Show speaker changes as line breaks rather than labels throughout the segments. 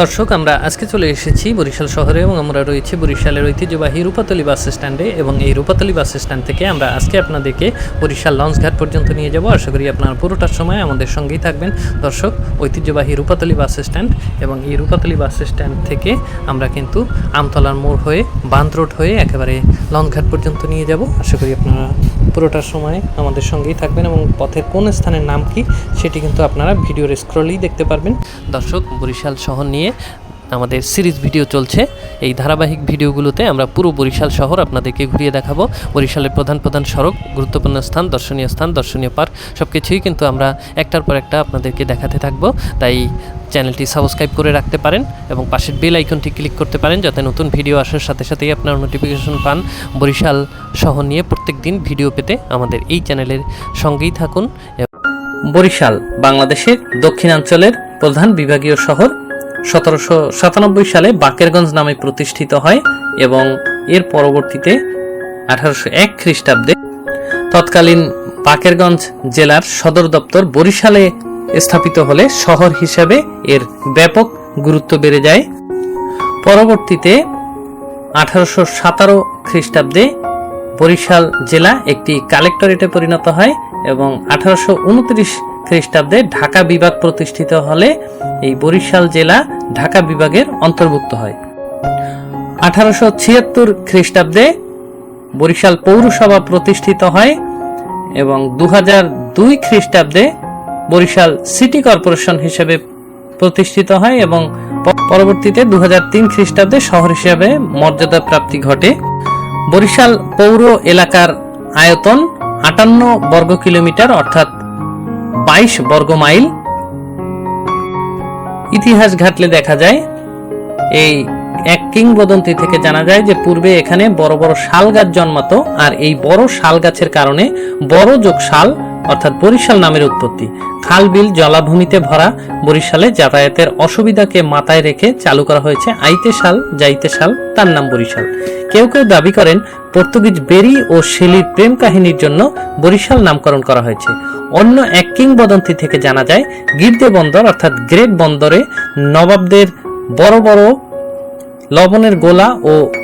দর্শক, আমরা আজকে চলে এসেছি বরিশাল শহরে এবং আমরা রয়েছি বরিশালের ঐতিহ্যবাহী রূপাতলি বাস স্ট্যান্ডে এবং এই রূপাতলি বাস স্ট্যান্ড থেকে আমরা আজকে আপনাদেরকে বরিশাল লঞ্চঘাট পর্যন্ত নিয়ে যাব। আশা করি আপনারা পুরোটার সময় আমাদের সঙ্গেই থাকবেন। দর্শক, ঐতিহ্যবাহী রূপাতলি বাস স্ট্যান্ড এবং এই রূপাতলি বাস স্ট্যান্ড থেকে আমরা কিন্তু আমতলার মোড় হয়ে বান্ধ রোড হয়ে একেবারে লঞ্চঘাট পর্যন্ত নিয়ে যাব। আশা করি আপনারা পুরোটার সময় আমাদের সঙ্গেই থাকবেন এবং পথের কোন স্থানের নাম কি সেটি কিন্তু আপনারা ভিডিওর স্ক্রলেই দেখতে পারবেন। দর্শক, বরিশাল শহর নিয়ে আমাদের সিরিজ ভিডিও চলছে। এই ধারাবাহিক ভিডিওগুলোতে আমরা পুরো বরিশাল শহর আপনাদেরকে ঘুরিয়ে দেখাবো। বরিশালের প্রধান প্রধান সড়ক, গুরুত্বপূর্ণ স্থান, দর্শনীয় স্থান, দর্শনীয় পার্ক সব কিছুই কিন্তু আমরা একটার পর একটা আপনাদেরকে দেখাতে থাকব। তাই চ্যানেলটি সাবস্ক্রাইব করে রাখতে পারেন এবং পাশের বেল আইকনটি ক্লিক করতে পারেন যাতে নতুন ভিডিও আসার সাথে সাথেই আপনার নোটিফিকেশন পান। বরিশাল শহর নিয়ে প্রত্যেক দিন ভিডিও পেতে আমাদের এই চ্যানেলের সঙ্গেই থাকুন। বরিশাল, বাংলাদেশের দক্ষিণাঞ্চলের প্রধান বিভাগীয় শহর সতেরোশো সাতানব্বই সালে বাকেরগঞ্জ নামে প্রতিষ্ঠিত হয় এবং এর পরবর্তীতে আঠারোশো এক খ্রিস্টাব্দে তৎকালীন বাকেরগঞ্জ জেলার সদর দপ্তর বরিশালে স্থাপিত হলে শহর হিসেবে এর ব্যাপক গুরুত্ব বেড়ে যায়। পরবর্তীতে আঠারোশো সাতারো খ্রিস্টাব্দে বরিশাল জেলা একটি কালেক্টরেটে পরিণত হয় এবং আঠারোশো উনত্রিশ খ্রিস্টাব্দে ঢাকা বিভাগ প্রতিষ্ঠিত হলে এই বরিশাল জেলা ঢাকা বিভাগের অন্তর্ভুক্ত হয়। আঠারোশো ছিয়াত্তর খ্রিস্টাব্দে বরিশাল পৌরসভা প্রতিষ্ঠিত হয় এবং দু হাজার দুই খ্রিস্টাব্দে বরিশাল সিটি কর্পোরেশন হিসেবে প্রতিষ্ঠিত হয় এবং পরবর্তীতে দু তিন খ্রিস্টাব্দে শহর হিসেবে মর্যাদা প্রাপ্তি ঘটে। বরিশাল পৌর এলাকার আয়তন আটান্ন বর্গ কিলোমিটার অর্থাৎ বাইশ বর্গ মাইল। ইতিহাস ঘাটলে দেখা যায়, এই এক কিংবদন্তি থেকে জানা যায় যে পূর্বে এখানে বড় বড় শাল গাছ জন্মাতো আর এই বড় শাল গাছের কারণে বড় যোগ শাল, অর্থাৎ বরিশাল নামের উৎপত্তি। খাল বিল জলাভূমিতে ভরা বরিশালে যাতায়াতের অসুবিধাকে মাথায় রেখে চালু করা হয়েছে আইতে শাল, যাইতে শাল, তার নাম বরিশাল। কেউ কেউ দাবি করেন, পর্তুগিজ বেরি ও শেলির প্রেম কাহিনীর জন্য বরিশাল নামকরণ করা হয়েছে। অন্য এক কিংবদন্তি থেকে জানা যায়, গির্দে বন্দর অর্থাৎ গ্রেট বন্দরে নবাবদের বড় বড় লবণের গোলা ও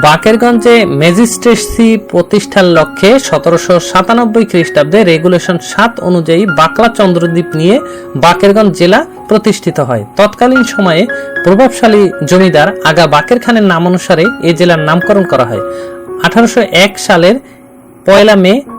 বাকেরগঞ্জে ম্যাজিস্ট্রেসি প্রতিষ্ঠার লক্ষ্যে সতেরোশো সাতানব্বই খ্রিস্টাব্দে রেগুলেশন সাত অনুযায়ী বাকলা চন্দ্রদ্বীপ নিয়ে বাকেরগঞ্জ জেলা প্রতিষ্ঠিত হয়। তৎকালীন সময়ে প্রভাবশালী জমিদার আগা বাকের খানের নাম অনুসারে এ জেলার নামকরণ করা হয়। আঠারোশো এক সালের পয়লা মে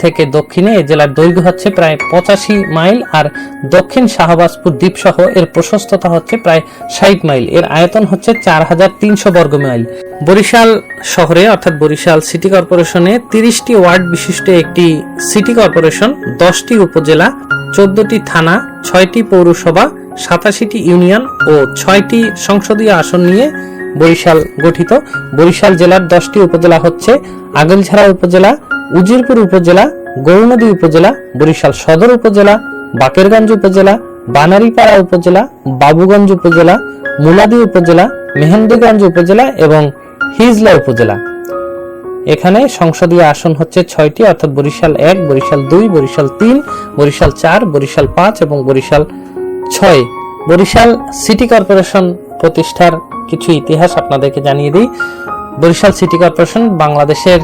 থেকে দক্ষিণে এই জেলার দৈর্ঘ্য হচ্ছে প্রায় পঁচাশি মাইল আর দক্ষিণ শাহবাজপুর দ্বীপ সহ এর প্রশস্ততা হচ্ছে প্রায় ষাট মাইল। এর আয়তন হচ্ছে চার হাজার তিনশো বর্গ মাইল। বরিশাল শহরে, অর্থাৎ বরিশাল সিটি কর্পোরেশনে তিরিশটি ওয়ার্ড বিশিষ্ট একটি সিটি কর্পোরেশন, দশটি উপজেলা, চোদ্দটি থানা, ছয়টি পৌরসভা, সাতাশিটি ইউনিয়ন ও ছয়টি সংসদীয় আসন নিয়ে বরিশাল গঠিত। বরিশাল জেলার দশটি উপজেলা হচ্ছে আগলঝাড়া উপজেলা, উজিরপুর উপজেলা, গৌরনদী উপজেলা, বরিশাল সদর উপজেলা, বাকেরগঞ্জ উপজেলা, বানারীপাড়া উপজেলা, বাবুগঞ্জ উপজেলা, মুলাদি উপজেলা, মেহেন্দিগঞ্জ উপজেলা এবং হিজলা উপজেলা। এখানে সংসদীয় আসন হচ্ছে ছয়টি, অর্থাৎ বরিশাল এক, বরিশাল দুই, বরিশাল তিন, বরিশাল চার, বরিশাল পাঁচ এবং বরিশাল ছয়। বরিশাল সিটি কর্পোরেশন প্রতিষ্ঠার কিছু ইতিহাস আপনাদেরকে জানিয়ে দিই। বরিশাল সিটি কর্পোরেশন বাংলাদেশের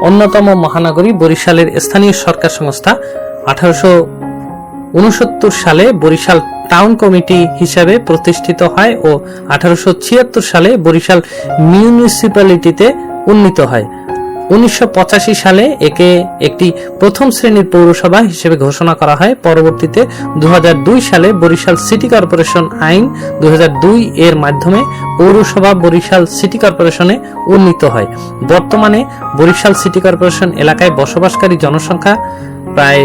অন্যতম মহানগরী, বরিশালের স্থানীয় সরকার সংস্থা। আঠারোশো উনসত্তর সালে বরিশাল টাউন কমিটি হিসাবে প্রতিষ্ঠিত হয় ও আঠারোশো ছিয়াত্তর সালে বরিশাল মিউনিসিপ্যালিটিতে উন্নীত হয়। উনিশশো পঁচাশি সালে একে একটি প্রথম শ্রেণির পৌরসভা হিসেবে ঘোষণা করা হয়। পরবর্তীতে দু হাজার দুই সালে বরিশাল সিটি কর্পোরেশন আইন দু হাজার দুই এর মাধ্যমে পৌরসভা বরিশাল সিটি কর্পোরেশনে উন্নীত হয়। বর্তমানে বরিশাল সিটি কর্পোরেশন এলাকায় বসবাসকারী জনসংখ্যা প্রায়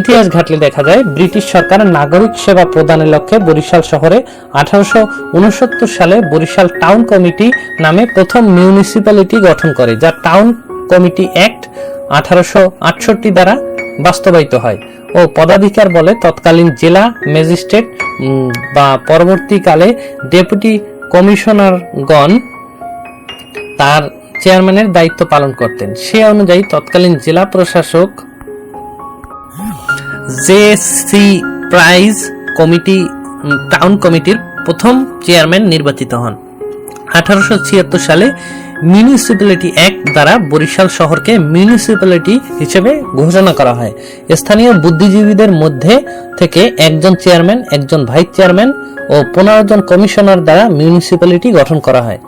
ইতিহাস ঘাটলে দেখা যায়, ব্রিটিশ সরকার নাগরিক সেবা প্রদানের লক্ষ্যে বরিশাল শহরে আঠারোশো সালে বরিশাল টাউন কমিটি নামে প্রথম মিউনিসিপ্যালিটি গঠন করে, যা টাউন কমিটি অ্যাক্ট আঠারোশো দ্বারা বাস্তবায়িত হয় ও পদাধিকার বলে তৎকালীন জেলা ম্যাজিস্ট্রেট বা পরবর্তীকালে ডেপুটি কমিশনারগণ তার চেয়ারম্যানের দায়িত্ব পালন করতেন। সে অনুযায়ী তৎকালীন জেলা প্রশাসক J C Price committee town কমিটির প্রথম চেয়ারম্যান নির্বাচিত হন। আঠারোশো ছিয়াত্তর সালে মিউনিসিপ্যালিটি অ্যাক্ট দ্বারা বরিশাল শহরকে মিউনিসিপ্যালিটি হিসেবে ঘোষণা করা হয়। স্থানীয় বুদ্ধিজীবীদের মধ্যে থেকে একজন চেয়ারম্যান, একজন ভাইস চেয়ারম্যান ও পনেরো জন কমিশনার দ্বারা মিউনিসিপ্যালিটি গঠন করা হয়।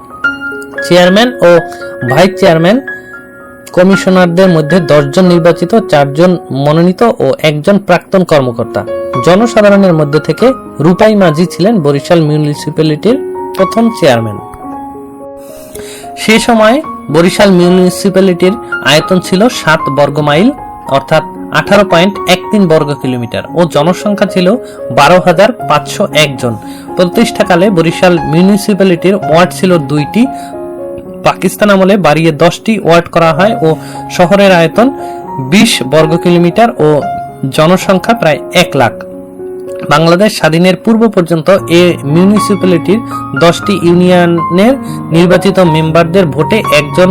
চেয়ারম্যান ও ভাইস চেয়ারম্যান কমিশনারদের মধ্যে দশজন নির্বাচিত, চারজন মনোনীত ও একজন প্রাক্তন কর্মকর্তা। জনসাধারণের মধ্যে থেকে রূপাই মাঝি ছিলেন বরিশাল মিউনিসিপ্যালিটির প্রথম চেয়ারম্যান। সে সময় বরিশাল মিউনিসিপ্যালিটির আয়তন ছিল সাত বর্গ মাইল, অর্থাৎ আঠারো পয়েন্ট এক তিন বর্গ কিলোমিটার ও জনসংখ্যা ছিল বারো হাজার পাঁচশো একজন প্রতিষ্ঠাকালে বরিশাল মিউনিসিপ্যালিটির ওয়ার্ড ছিল দুইটি পাকিস্তান আমলে বাড়িয়ে দশটি ওয়ার্ড করা হয় ও শহরের আয়তন বিশ বর্গ কিলোমিটার ও জনসংখ্যা প্রায় এক লাখ। বাংলাদেশ স্বাধীনের পূর্ব পর্যন্ত এ মিউনিসিপ্যালিটির দশটি ইউনিয়নের নির্বাচিত মেম্বারদের ভোটে একজন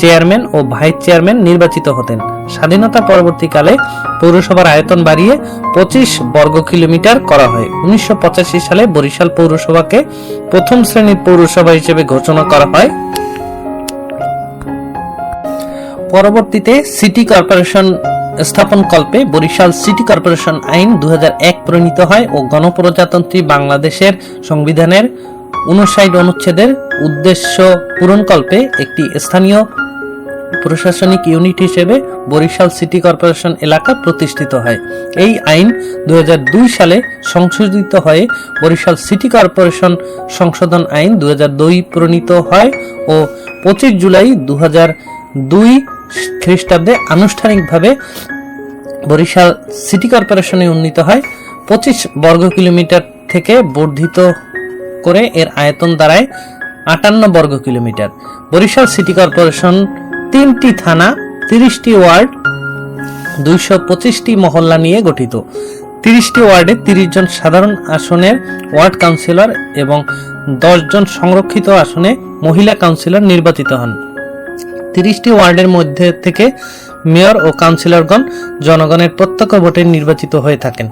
চেয়ারম্যান ও ভাইস চেয়ারম্যান নির্বাচিত হতেন। স্বাধীনতা পরবর্তীকালে পৌরসভার আয়তন বাড়িয়ে পঁচিশ বর্গ কিলোমিটার করা হয়। উনিশশো পঁচাশি সালে বরিশাল পৌরসভাকে প্রথম শ্রেণির পৌরসভা হিসেবে ঘোষণা করা হয়। পরবর্তীতে সিটি কর্পোরেশন স্থাপন কল্পে বরিশাল সিটি কর্পোরেশন আইন দু প্রণীত হয় ও গণপ্রজাতন্ত্রী বাংলাদেশের সংবিধানের উনষাট অনুচ্ছেদের উদ্দেশ্য পূরণকল্পে একটি স্থানীয় প্রশাসনিক ইউনিট হিসেবে বরিশাল সিটি কর্পোরেশন এলাকা প্রতিষ্ঠিত হয়। এই আইন দুই হাজার দুই সালে সংশোধিত হয়ে বরিশাল সিটি কর্পোরেশন সংশোধন আইন দুই হাজার দুই প্রণীত হয় ও পঁচিশ জুলাই দু দুই খ্রিস্টাব্দে আনুষ্ঠানিকভাবে বরিশাল সিটি কর্পোরেশনে উন্নীত হয়। পঁচিশ বর্গ কিলোমিটার থেকে বর্ধিত করে এর আয়তন দাঁড়ায় আটান্ন বর্গ কিলোমিটার। বরিশাল সিটি কর্পোরেশন তিনটি থানা, তিরিশটি ওয়ার্ড, দুইশো পঁচিশটি মহল্লা নিয়ে গঠিত। তিরিশটি ওয়ার্ডে তিরিশ জন সাধারণ আসনের ওয়ার্ড কাউন্সিলর এবং দশ জন সংরক্ষিত আসনে মহিলা কাউন্সিলর নির্বাচিত হন। তিরিশটি ওয়ার্ডের মধ্যে থেকে মেয়র ও কাউন্সিলরগণ জনগণের প্রত্যক্ষ ভোটে নির্বাচিত হয়ে থাকেন।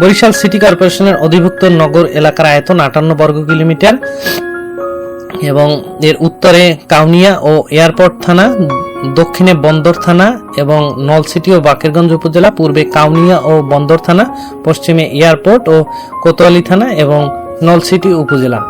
বরিশাল সিটি কর্পোরেশনের অধিভুক্ত নগর এলাকার আয়তন আটান্ন বর্গ কিলোমিটার এবং এর উত্তরে কাউনিয়া ও এয়ারপোর্ট থানা, দক্ষিণে বন্দর থানা এবং নলসিটি ও বাকেরগঞ্জ উপজেলা, পূর্বে কাউনিয়া ও বন্দর থানা, পশ্চিমে এয়ারপোর্ট ও কোতোয়ালি থানা এবং নলসিটি উপজেলা।